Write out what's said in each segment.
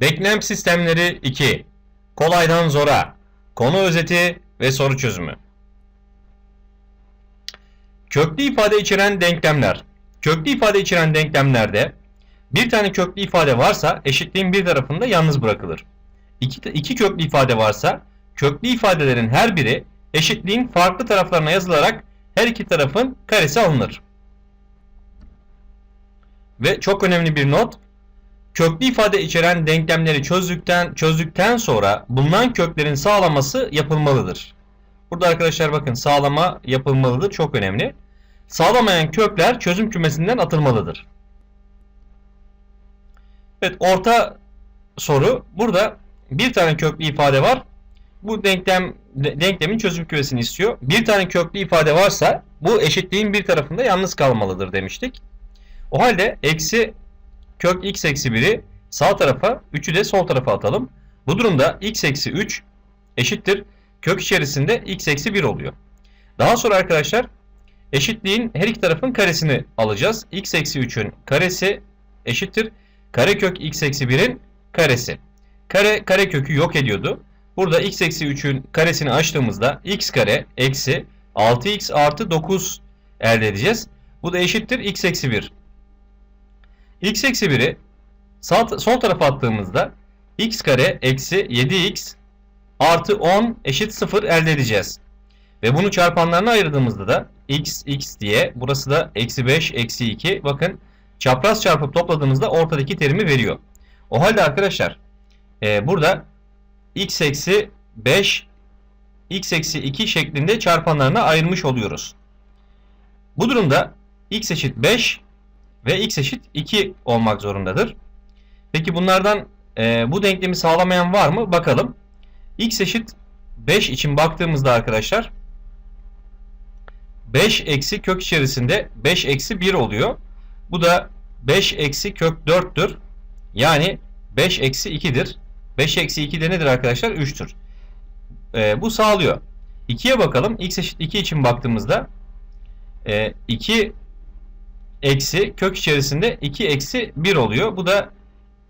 Denklem sistemleri 2. Kolaydan zora. Konu özeti ve soru çözümü. Köklü ifade içeren denklemler. Köklü ifade içeren denklemlerde bir tane köklü ifade varsa eşitliğin bir tarafında yalnız bırakılır. İki, iki köklü ifade varsa köklü ifadelerin her biri eşitliğin farklı taraflarına yazılarak her iki tarafın karesi alınır. Ve çok önemli bir not. Köklü ifade içeren denklemleri çözdükten çözdükten sonra bulunan köklerin sağlaması yapılmalıdır. Burada arkadaşlar bakın sağlama yapılmalıdır çok önemli. Sağlamayan kökler çözüm kümesinden atılmalıdır. Evet orta soru burada bir tane köklü ifade var. Bu denklem de- denklemin çözüm kümesini istiyor. Bir tane köklü ifade varsa bu eşitliğin bir tarafında yalnız kalmalıdır demiştik. O halde eksi kök x eksi 1'i sağ tarafa 3'ü de sol tarafa atalım. Bu durumda x eksi 3 eşittir kök içerisinde x eksi 1 oluyor. Daha sonra arkadaşlar eşitliğin her iki tarafın karesini alacağız. x eksi 3'ün karesi eşittir karekök x eksi 1'in karesi. Kare karekökü yok ediyordu. Burada x eksi 3'ün karesini açtığımızda x kare eksi 6x artı 9 elde edeceğiz. Bu da eşittir x eksi 1. x eksi 1'i sağ, sol tarafa attığımızda x kare eksi 7x artı 10 eşit 0 elde edeceğiz. Ve bunu çarpanlarına ayırdığımızda da x x diye burası da eksi 5 eksi 2 bakın çapraz çarpıp topladığımızda ortadaki terimi veriyor. O halde arkadaşlar e, burada x eksi 5 x eksi 2 şeklinde çarpanlarına ayırmış oluyoruz. Bu durumda x eşit 5 ve x eşit 2 olmak zorundadır. Peki bunlardan e, bu denklemi sağlamayan var mı? Bakalım. x eşit 5 için baktığımızda arkadaşlar 5 eksi kök içerisinde 5 eksi 1 oluyor. Bu da 5 eksi kök 4'tür. Yani 5 eksi 2'dir. 5 eksi 2 de nedir arkadaşlar? 3'tür. E, bu sağlıyor. 2'ye bakalım. x eşit 2 için baktığımızda e, 2 eksi kök içerisinde 2 eksi 1 oluyor. Bu da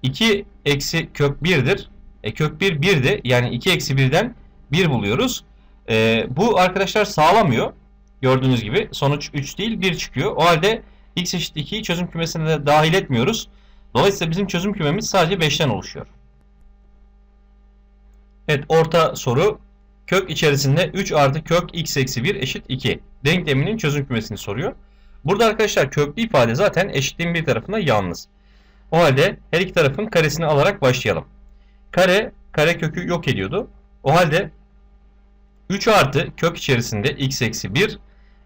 2 eksi kök 1'dir. E, kök 1 1'di. Yani 2 eksi 1'den 1 buluyoruz. E, bu arkadaşlar sağlamıyor. Gördüğünüz gibi sonuç 3 değil 1 çıkıyor. O halde x eşit 2'yi çözüm kümesine de dahil etmiyoruz. Dolayısıyla bizim çözüm kümemiz sadece 5'ten oluşuyor. Evet orta soru kök içerisinde 3 artı kök x eksi 1 eşit 2 denkleminin çözüm kümesini soruyor. Burada arkadaşlar köklü ifade zaten eşitliğin bir tarafında yalnız. O halde her iki tarafın karesini alarak başlayalım. Kare, kare kökü yok ediyordu. O halde 3 artı kök içerisinde x eksi 1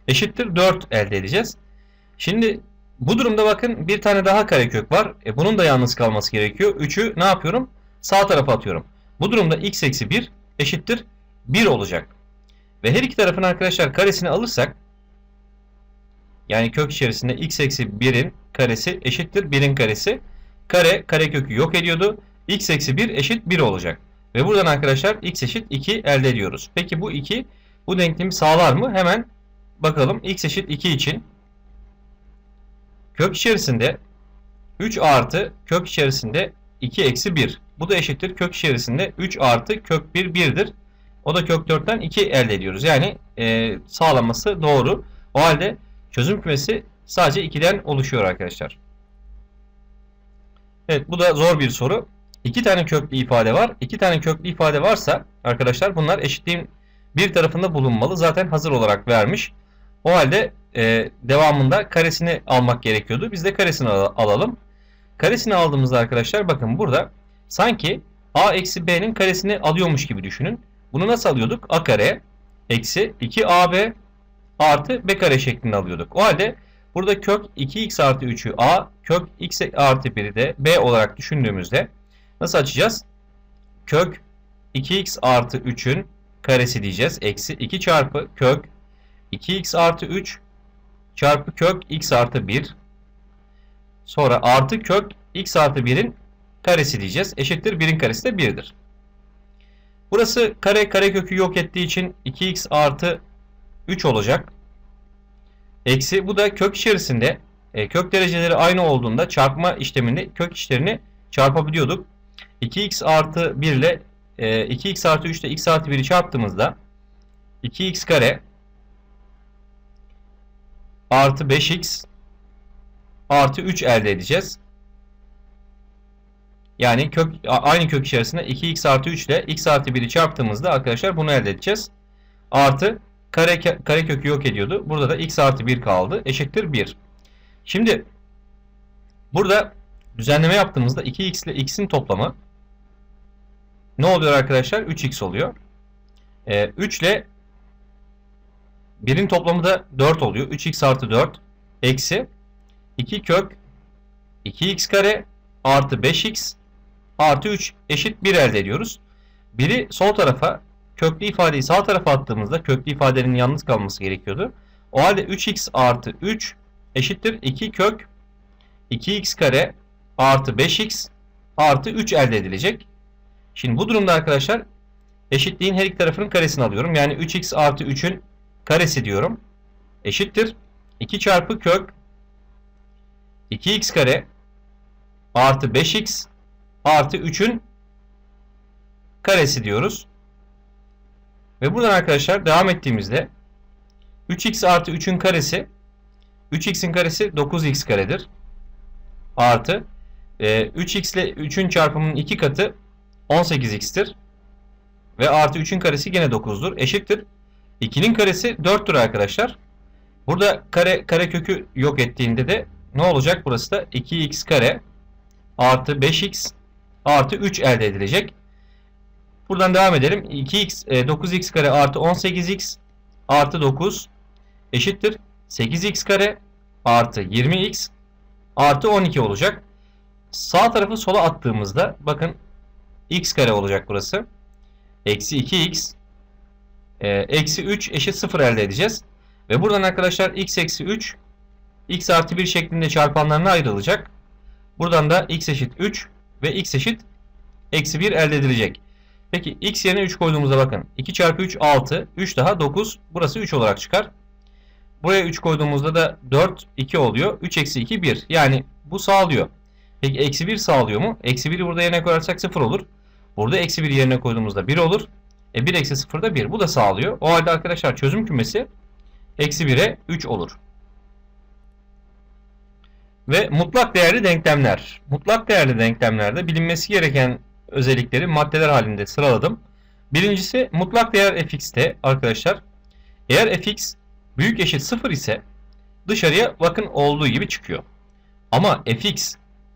eşittir 4 elde edeceğiz. Şimdi bu durumda bakın bir tane daha karekök var. E, bunun da yalnız kalması gerekiyor. 3'ü ne yapıyorum? Sağ tarafa atıyorum. Bu durumda x eksi 1 eşittir 1 olacak. Ve her iki tarafın arkadaşlar karesini alırsak yani kök içerisinde x eksi 1'in karesi eşittir 1'in karesi. Kare karekökü yok ediyordu. x eksi 1 eşit 1 olacak. Ve buradan arkadaşlar x eşit 2 elde ediyoruz. Peki bu 2 bu denklemi sağlar mı? Hemen bakalım x eşit 2 için kök içerisinde 3 artı kök içerisinde 2 eksi 1. Bu da eşittir kök içerisinde 3 artı kök 1 1'dir. O da kök 4'ten 2 elde ediyoruz. Yani e, sağlaması doğru. O halde çözüm kümesi sadece 2'den oluşuyor arkadaşlar. Evet bu da zor bir soru. İki tane köklü ifade var. İki tane köklü ifade varsa arkadaşlar bunlar eşitliğin bir tarafında bulunmalı. Zaten hazır olarak vermiş. O halde e, devamında karesini almak gerekiyordu. Biz de karesini al- alalım. Karesini aldığımızda arkadaşlar bakın burada sanki a eksi b'nin karesini alıyormuş gibi düşünün. Bunu nasıl alıyorduk? a kare eksi 2ab artı b kare şeklinde alıyorduk. O halde burada kök 2x artı 3'ü a, kök x artı 1'i de b olarak düşündüğümüzde nasıl açacağız? Kök 2x artı 3'ün karesi diyeceğiz. Eksi 2 çarpı kök 2x artı 3 çarpı kök x artı 1 sonra artı kök x artı 1'in karesi diyeceğiz. Eşittir 1'in karesi de 1'dir. Burası kare karekökü yok ettiği için 2x artı 3 olacak. Eksi bu da kök içerisinde e, kök dereceleri aynı olduğunda çarpma işleminde kök içlerini çarpabiliyorduk. 2x artı 1 ile e, 2x artı 3 ile x artı 1'i çarptığımızda 2x kare artı 5x artı 3 elde edeceğiz. Yani kök aynı kök içerisinde 2x artı 3 ile x artı 1'i çarptığımızda arkadaşlar bunu elde edeceğiz. Artı kare, kare kökü yok ediyordu. Burada da x artı 1 kaldı. Eşittir 1. Şimdi burada düzenleme yaptığımızda 2x ile x'in toplamı ne oluyor arkadaşlar? 3x oluyor. Ee, 3 ile 1'in toplamı da 4 oluyor. 3x artı 4 eksi 2 kök 2x kare artı 5x artı 3 eşit 1 elde ediyoruz. Biri sol tarafa köklü ifadeyi sağ tarafa attığımızda köklü ifadenin yalnız kalması gerekiyordu. O halde 3x artı 3 eşittir 2 kök 2x kare artı 5x artı 3 elde edilecek. Şimdi bu durumda arkadaşlar eşitliğin her iki tarafının karesini alıyorum. Yani 3x artı 3'ün karesi diyorum. Eşittir 2 çarpı kök 2x kare artı 5x artı 3'ün karesi diyoruz. Ve buradan arkadaşlar devam ettiğimizde 3x artı 3'ün karesi 3x'in karesi 9x karedir. Artı e, 3x ile 3'ün çarpımının 2 katı 18x'tir. Ve artı 3'ün karesi yine 9'dur. Eşittir. 2'nin karesi 4'tür arkadaşlar. Burada kare kare kökü yok ettiğinde de ne olacak? Burası da 2x kare artı 5x artı 3 elde edilecek. Buradan devam edelim. 2x e, 9x kare artı 18x artı 9 eşittir. 8x kare artı 20x artı 12 olacak. Sağ tarafı sola attığımızda bakın x kare olacak burası. Eksi 2x e, eksi 3 eşit 0 elde edeceğiz. Ve buradan arkadaşlar x eksi 3 x artı 1 şeklinde çarpanlarına ayrılacak. Buradan da x eşit 3 ve x eşit eksi 1 elde edilecek. Peki x yerine 3 koyduğumuzda bakın. 2 çarpı 3 6. 3 daha 9. Burası 3 olarak çıkar. Buraya 3 koyduğumuzda da 4 2 oluyor. 3 eksi 2 1. Yani bu sağlıyor. Peki eksi 1 sağlıyor mu? Eksi 1'i burada yerine koyarsak 0 olur. Burada eksi 1 yerine koyduğumuzda 1 olur. E 1 eksi 0 da 1. Bu da sağlıyor. O halde arkadaşlar çözüm kümesi eksi 1'e 3 olur. Ve mutlak değerli denklemler. Mutlak değerli denklemlerde bilinmesi gereken özellikleri maddeler halinde sıraladım. Birincisi mutlak değer fx'te arkadaşlar. Eğer fx büyük eşit 0 ise dışarıya bakın olduğu gibi çıkıyor. Ama fx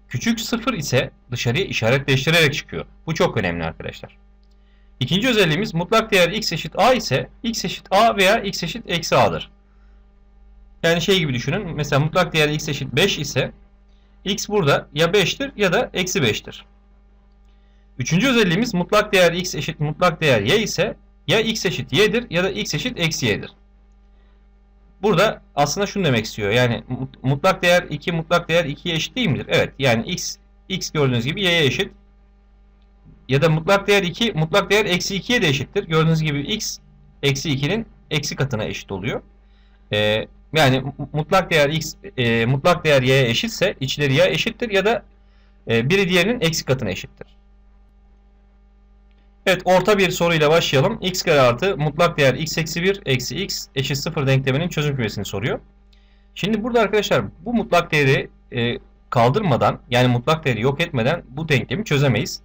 küçük 0 ise dışarıya işaretleştirerek çıkıyor. Bu çok önemli arkadaşlar. İkinci özelliğimiz mutlak değer x eşit a ise x eşit a veya x eşit eksi a'dır. Yani şey gibi düşünün. Mesela mutlak değer x eşit 5 ise x burada ya 5'tir ya da eksi 5'tir. Üçüncü özelliğimiz mutlak değer x eşit mutlak değer y ise ya x eşit y'dir ya da x eşit eksi y'dir. Burada aslında şunu demek istiyor. Yani mutlak değer 2 mutlak değer 2'ye eşit değil midir? Evet. Yani x x gördüğünüz gibi y'ye eşit. Ya da mutlak değer 2 mutlak değer eksi 2'ye de eşittir. Gördüğünüz gibi x eksi 2'nin eksi katına eşit oluyor. Ee, yani mutlak değer x e, mutlak değer y'ye eşitse içleri ya eşittir ya da e, biri diğerinin eksi katına eşittir. Evet orta bir soruyla başlayalım. x kare artı mutlak değer x eksi 1 eksi x eşit 0 denkleminin çözüm kümesini soruyor. Şimdi burada arkadaşlar bu mutlak değeri e, kaldırmadan yani mutlak değeri yok etmeden bu denklemi çözemeyiz.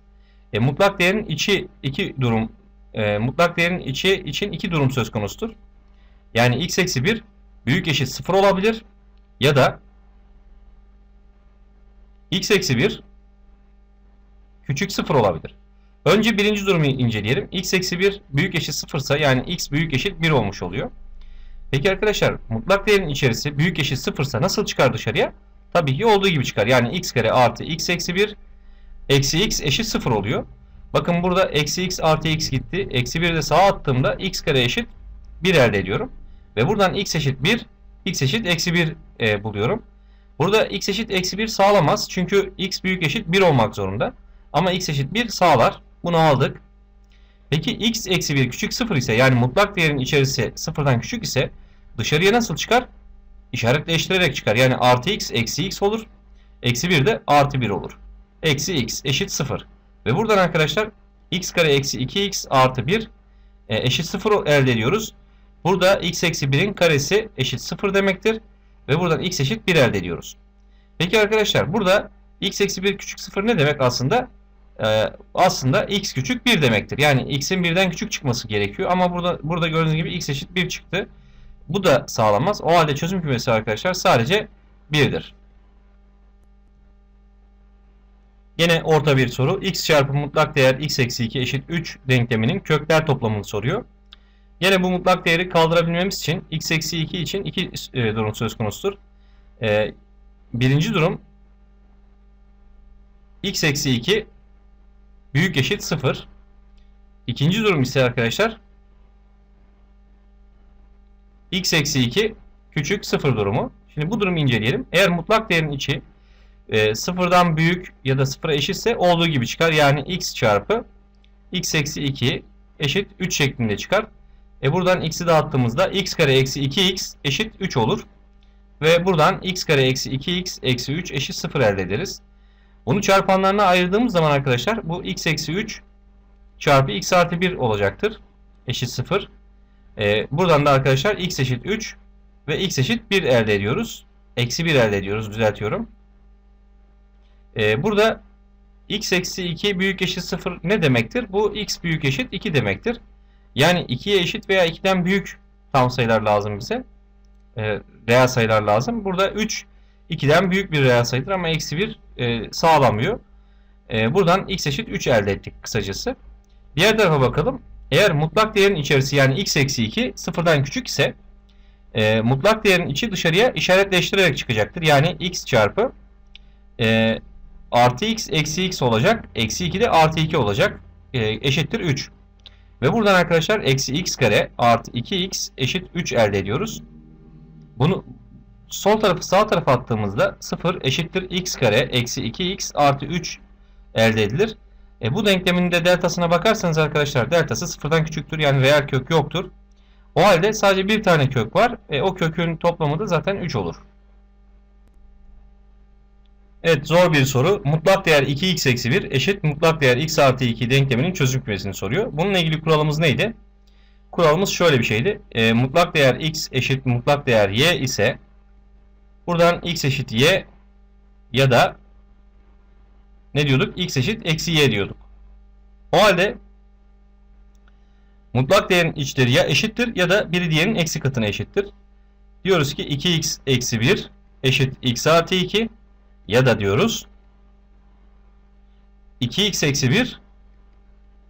E, mutlak değerin içi iki durum e, mutlak değerin içi için iki durum söz konusudur. Yani x eksi 1 büyük eşit 0 olabilir ya da x eksi 1 küçük 0 olabilir. Önce birinci durumu inceleyelim. x eksi 1 büyük eşit 0 ise yani x büyük eşit 1 olmuş oluyor. Peki arkadaşlar mutlak değerin içerisi büyük eşit 0 ise nasıl çıkar dışarıya? Tabii ki olduğu gibi çıkar. Yani x kare artı x eksi 1 eksi x eşit 0 oluyor. Bakın burada eksi x artı x gitti. Eksi 1'i de sağa attığımda x kare eşit 1 elde ediyorum. Ve buradan x eşit 1, x eşit eksi 1 e, buluyorum. Burada x eşit eksi 1 sağlamaz. Çünkü x büyük eşit 1 olmak zorunda. Ama x eşit 1 sağlar. Bunu aldık. Peki x eksi 1 küçük 0 ise yani mutlak değerin içerisi 0'dan küçük ise dışarıya nasıl çıkar? İşaretleştirerek çıkar. Yani artı x eksi x olur. Eksi 1 de artı 1 olur. Eksi x eşit 0. Ve buradan arkadaşlar x kare eksi 2x artı 1 e, eşit 0 elde ediyoruz. Burada x eksi 1'in karesi eşit 0 demektir. Ve buradan x eşit 1 elde ediyoruz. Peki arkadaşlar burada x eksi 1 küçük 0 ne demek aslında? Ee, aslında x küçük 1 demektir. Yani x'in 1'den küçük çıkması gerekiyor. Ama burada burada gördüğünüz gibi x eşit 1 çıktı. Bu da sağlanmaz. O halde çözüm kümesi arkadaşlar sadece 1'dir. Yine orta bir soru. x çarpı mutlak değer x eksi 2 eşit 3 denkleminin kökler toplamını soruyor. Yine bu mutlak değeri kaldırabilmemiz için x eksi 2 için iki e, durum söz konusudur. E, birinci durum x eksi 2 büyük eşit 0. İkinci durum ise arkadaşlar x eksi 2 küçük 0 durumu. Şimdi bu durumu inceleyelim. Eğer mutlak değerin içi e, sıfırdan büyük ya da sıfıra eşitse olduğu gibi çıkar. Yani x çarpı x eksi 2 eşit 3 şeklinde çıkar. E buradan x'i dağıttığımızda x kare eksi 2x eşit 3 olur. Ve buradan x kare eksi 2x eksi 3 eşit 0 elde ederiz. Bunu çarpanlarına ayırdığımız zaman arkadaşlar bu x eksi 3 çarpı x artı 1 olacaktır. Eşit 0. E, buradan da arkadaşlar x eşit 3 ve x eşit 1 elde ediyoruz. Eksi 1 elde ediyoruz düzeltiyorum. E, burada x eksi 2 büyük eşit 0 ne demektir? Bu x büyük eşit 2 demektir. Yani 2'ye eşit veya 2'den büyük tam sayılar lazım bize. E, reel sayılar lazım. Burada 3 2'den büyük bir reel sayıdır ama eksi 1 e, sağlamıyor. E, buradan x eşit 3 elde ettik kısacası. Diğer tarafa bakalım. Eğer mutlak değerin içerisi yani x eksi 2 sıfırdan küçük ise e, mutlak değerin içi dışarıya işaretleştirerek çıkacaktır. Yani x çarpı e, artı x eksi x olacak. Eksi 2 de artı 2 olacak. E, eşittir 3. Ve buradan arkadaşlar eksi x kare artı 2x eşit 3 elde ediyoruz. Bunu sol tarafı sağ tarafa attığımızda 0 eşittir x kare eksi 2x artı 3 elde edilir. E, bu denklemin de deltasına bakarsanız arkadaşlar deltası sıfırdan küçüktür. Yani reel kök yoktur. O halde sadece bir tane kök var. E, o kökün toplamı da zaten 3 olur. Evet zor bir soru. Mutlak değer 2x eksi 1 eşit mutlak değer x artı 2 denkleminin çözüm kümesini soruyor. Bununla ilgili kuralımız neydi? Kuralımız şöyle bir şeydi. E, mutlak değer x eşit mutlak değer y ise buradan x eşit y ya da ne diyorduk? x eşit eksi y diyorduk. O halde mutlak değerin içleri ya eşittir ya da biri diğerinin eksi katına eşittir. Diyoruz ki 2x eksi 1 eşit x artı 2 ya da diyoruz 2x eksi 1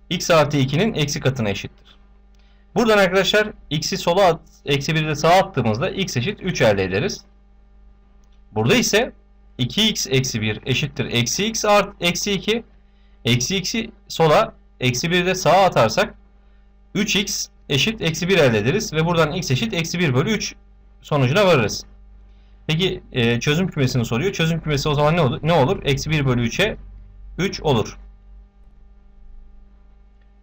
x artı 2'nin eksi katına eşittir. Buradan arkadaşlar x'i sola at, eksi 1'i de sağa attığımızda x eşit 3 elde ederiz. Burada ise 2x eksi 1 eşittir eksi x art eksi 2 eksi x'i sola eksi 1'i de sağa atarsak 3x eşit eksi 1 elde ederiz ve buradan x eşit eksi 1 bölü 3 sonucuna varırız. Peki e, çözüm kümesini soruyor. Çözüm kümesi o zaman ne olur? Ne olur? Eksi 1 bölü 3'e 3 olur.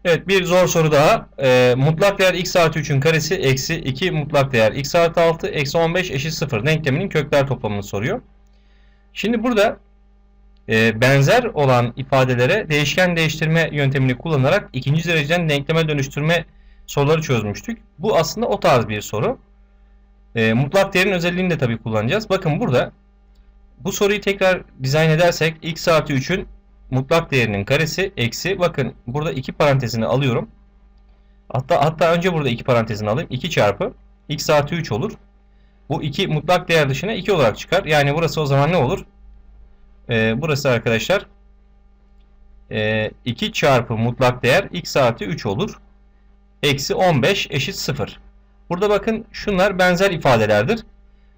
Evet bir zor soru daha. E, mutlak değer x artı 3'ün karesi eksi 2 mutlak değer x artı 6 eksi 15 eşit 0 denkleminin kökler toplamını soruyor. Şimdi burada e, benzer olan ifadelere değişken değiştirme yöntemini kullanarak ikinci dereceden denkleme dönüştürme soruları çözmüştük. Bu aslında o tarz bir soru. E, mutlak değerin özelliğini de tabii kullanacağız. Bakın burada bu soruyu tekrar dizayn edersek x artı 3'ün mutlak değerinin karesi eksi bakın burada iki parantezini alıyorum. Hatta hatta önce burada iki parantezini alayım. 2 çarpı x artı 3 olur. Bu 2 mutlak değer dışına 2 olarak çıkar. Yani burası o zaman ne olur? Ee, burası arkadaşlar e, 2 çarpı mutlak değer x artı 3 olur. Eksi 15 eşit 0. Burada bakın şunlar benzer ifadelerdir.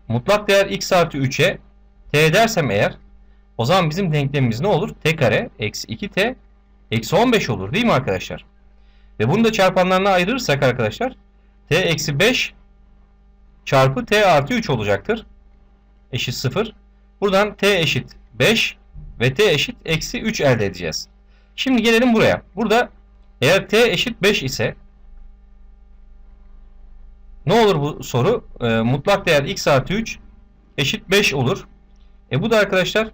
Mutlak değer x artı 3'e t dersem eğer o zaman bizim denklemimiz ne olur? t kare eksi 2t eksi 15 olur değil mi arkadaşlar? Ve bunu da çarpanlarına ayırırsak arkadaşlar t eksi 5 çarpı t artı 3 olacaktır. Eşit 0. Buradan t eşit 5 ve t eşit eksi 3 elde edeceğiz. Şimdi gelelim buraya. Burada eğer t eşit 5 ise ne olur bu soru? E, mutlak değer x artı 3 eşit 5 olur. E bu da arkadaşlar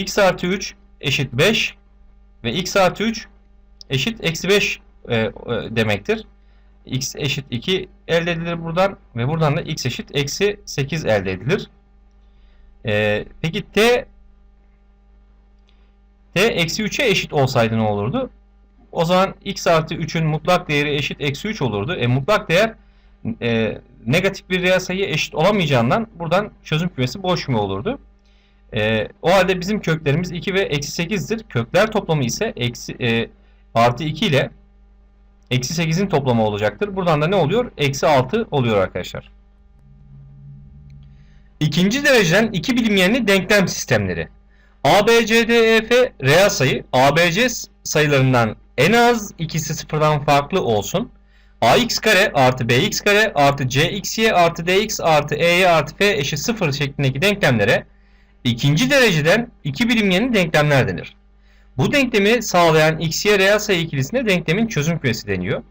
x artı 3 eşit 5 ve x artı 3 eşit eksi 5 e, e, demektir. x eşit 2 elde edilir buradan ve buradan da x eşit eksi 8 elde edilir. E, peki t t eksi 3'e eşit olsaydı ne olurdu? O zaman x artı 3'ün mutlak değeri eşit eksi 3 olurdu. E, mutlak değer e, negatif bir reel sayıya eşit olamayacağından buradan çözüm kümesi boş mu olurdu? E, o halde bizim köklerimiz 2 ve eksi 8'dir. Kökler toplamı ise eksi, e, artı 2 ile eksi 8'in toplamı olacaktır. Buradan da ne oluyor? Eksi 6 oluyor arkadaşlar. İkinci dereceden iki bilinmeyenli denklem sistemleri. A, B, C, D, E, F reel sayı ABC sayılarından en az ikisi sıfırdan farklı olsun. ax kare artı bx kare artı cxy artı dx artı ey artı f eşit sıfır şeklindeki denklemlere ikinci dereceden iki bilinmeyenli denklemler denir. Bu denklemi sağlayan xy reel sayı ikilisine denklemin çözüm kümesi deniyor.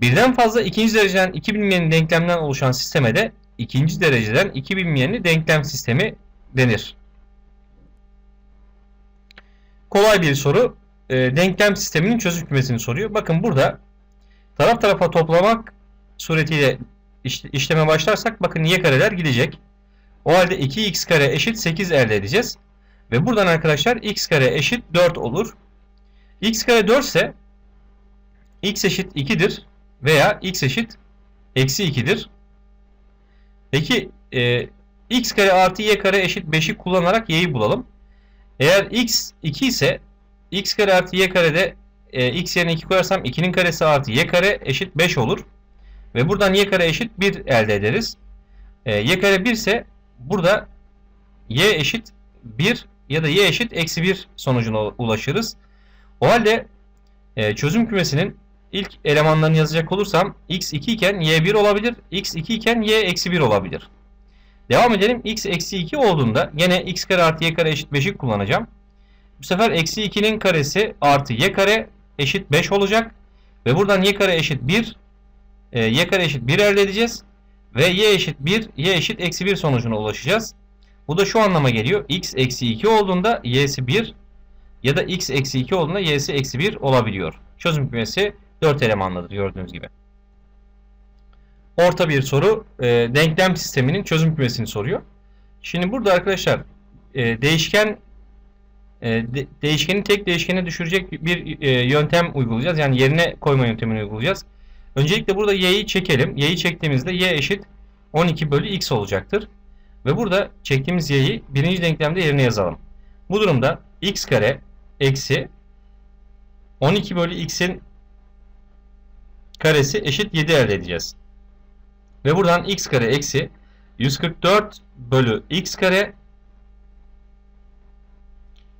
Birden fazla ikinci dereceden iki bilinmeyenli denklemden oluşan sisteme de ikinci dereceden iki bilinmeyenli denklem sistemi denir. Kolay bir soru. E, denklem sisteminin çözüm kümesini soruyor. Bakın burada taraf tarafa toplamak suretiyle işleme başlarsak bakın y kareler gidecek. O halde 2x kare eşit 8 elde edeceğiz. Ve buradan arkadaşlar x kare eşit 4 olur. x kare 4 ise x eşit 2'dir veya x eşit eksi 2'dir. Peki e, x kare artı y kare eşit 5'i kullanarak y'yi bulalım. Eğer x 2 ise x kare artı y karede e, x yerine 2 koyarsam 2'nin karesi artı y kare eşit 5 olur. Ve buradan y kare eşit 1 elde ederiz. E, y kare 1 ise burada y eşit 1 ya da y eşit eksi 1 sonucuna ulaşırız. O halde e, çözüm kümesinin ilk elemanlarını yazacak olursam x 2 iken y 1 olabilir. x 2 iken y eksi 1 olabilir. Devam edelim. x eksi 2 olduğunda yine x kare artı y kare eşit 5'i kullanacağım. Bu sefer eksi 2'nin karesi artı y kare eşit 5 olacak. Ve buradan y kare eşit 1 e, y kare eşit 1 elde edeceğiz. Ve y eşit 1 y eşit eksi 1 sonucuna ulaşacağız. Bu da şu anlama geliyor. x eksi 2 olduğunda y'si 1 ya da x eksi 2 olduğunda y'si eksi 1 olabiliyor. Çözüm kümesi 4 elemanlıdır gördüğünüz gibi. Orta bir soru e, denklem sisteminin çözüm kümesini soruyor. Şimdi burada arkadaşlar e, değişken e, de, değişkeni tek değişkene düşürecek bir e, yöntem uygulayacağız. Yani yerine koyma yöntemini uygulayacağız. Öncelikle burada y'yi çekelim. y'yi çektiğimizde y eşit 12 bölü x olacaktır. Ve burada çektiğimiz y'yi birinci denklemde yerine yazalım. Bu durumda x kare eksi 12 bölü x'in karesi eşit 7 elde edeceğiz. Ve buradan x kare eksi 144 bölü x kare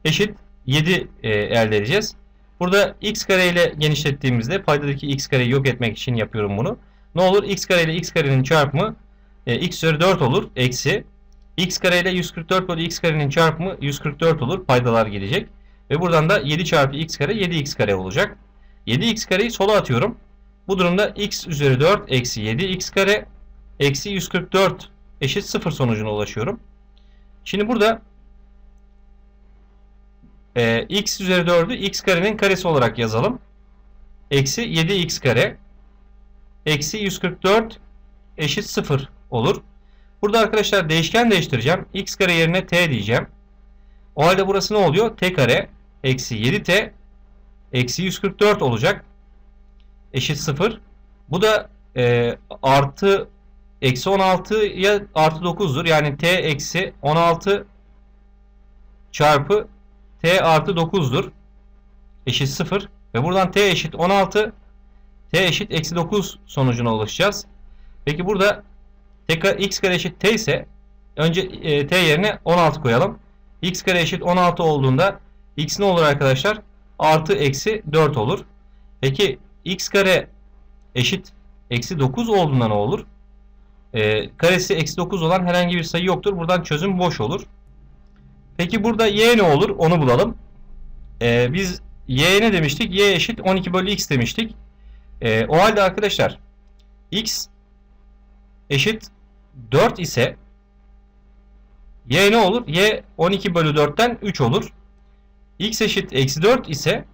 eşit 7 e, elde edeceğiz. Burada x kare ile genişlettiğimizde paydadaki x kareyi yok etmek için yapıyorum bunu. Ne olur? x kare ile x karenin çarpımı e, x üzeri 4 olur. Eksi x kare ile 144 bölü x karenin çarpımı 144 olur. Paydalar gelecek. Ve buradan da 7 çarpı x kare 7x kare olacak. 7x kareyi sola atıyorum. Bu durumda x üzeri 4 eksi 7x kare eksi 144 eşit 0 sonucuna ulaşıyorum. Şimdi burada e, x üzeri 4'ü x karenin karesi olarak yazalım. Eksi 7x kare eksi 144 eşit 0 olur. Burada arkadaşlar değişken değiştireceğim. x kare yerine t diyeceğim. O halde burası ne oluyor? t kare eksi 7t eksi 144 olacak. Eşit 0. Bu da e, artı eksi 16 ya artı 9'dur. Yani t eksi 16 çarpı t artı 9'dur. Eşit 0. Ve buradan t eşit 16 t eşit eksi 9 sonucuna ulaşacağız. Peki burada tekrar x kare eşit t ise önce e, t yerine 16 koyalım. x kare eşit 16 olduğunda x ne olur arkadaşlar? Artı eksi 4 olur. Peki x kare eşit eksi 9 olduğunda ne olur? E, karesi eksi 9 olan herhangi bir sayı yoktur. Buradan çözüm boş olur. Peki burada y ne olur? Onu bulalım. E, biz y ne demiştik? y eşit 12 bölü x demiştik. E, o halde arkadaşlar x eşit 4 ise y ne olur? y 12 bölü 4'ten 3 olur. x eşit eksi 4 ise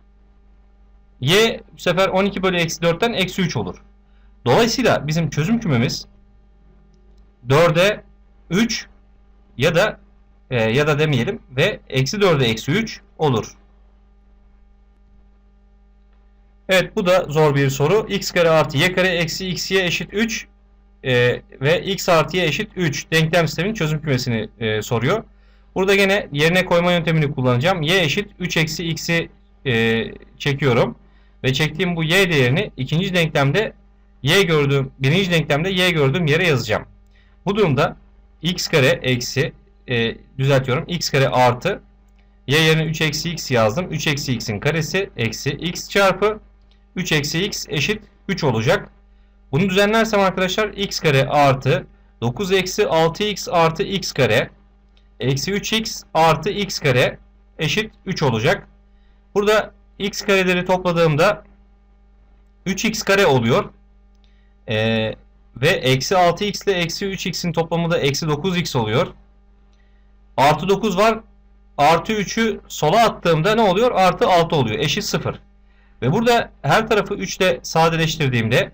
y bu sefer 12 bölü eksi 4'ten eksi 3 olur. Dolayısıyla bizim çözüm kümemiz 4'e 3 ya da e, ya da demeyelim ve eksi 4'e eksi 3 olur. Evet bu da zor bir soru. x kare artı y kare eksi xy eşit 3 e, ve x artı y eşit 3 denklem sisteminin çözüm kümesini e, soruyor. Burada gene yerine koyma yöntemini kullanacağım. y eşit 3 eksi x'i e, çekiyorum. Ve çektiğim bu y değerini ikinci denklemde y gördüğüm, birinci denklemde y gördüğüm yere yazacağım. Bu durumda x kare eksi e, düzeltiyorum. x kare artı y yerine 3 eksi x yazdım. 3 eksi x'in karesi eksi x çarpı 3 eksi x eşit 3 olacak. Bunu düzenlersem arkadaşlar x kare artı 9 eksi 6x artı x kare eksi 3x artı x kare eşit 3 olacak. Burada x kareleri topladığımda 3x kare oluyor. Ee, ve eksi 6x ile eksi 3x'in toplamı da eksi 9x oluyor. Artı 9 var. Artı 3'ü sola attığımda ne oluyor? Artı 6 oluyor. Eşit 0. Ve burada her tarafı 3 ile sadeleştirdiğimde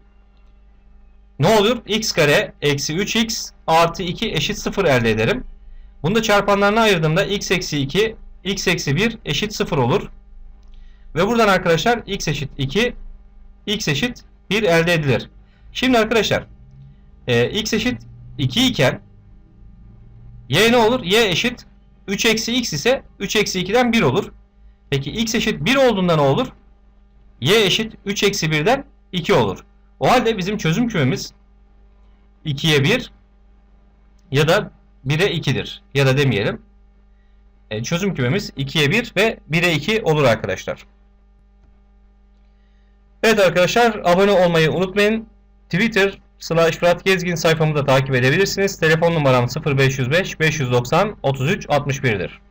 ne olur? x kare eksi 3x artı 2 eşit 0 elde ederim. Bunu da çarpanlarına ayırdığımda x eksi 2 x eksi 1 eşit 0 olur. Ve buradan arkadaşlar x eşit 2 x eşit 1 elde edilir. Şimdi arkadaşlar e, x eşit 2 iken y ne olur? y eşit 3 eksi x ise 3 eksi 2'den 1 olur. Peki x eşit 1 olduğunda ne olur? y eşit 3 eksi 1'den 2 olur. O halde bizim çözüm kümemiz 2'ye 1 ya da 1'e 2'dir. Ya da demeyelim. E, çözüm kümemiz 2'ye 1 ve 1'e 2 olur arkadaşlar. Evet arkadaşlar abone olmayı unutmayın. Twitter slash Fırat Gezgin sayfamı da takip edebilirsiniz. Telefon numaram 0505 590 33 61'dir.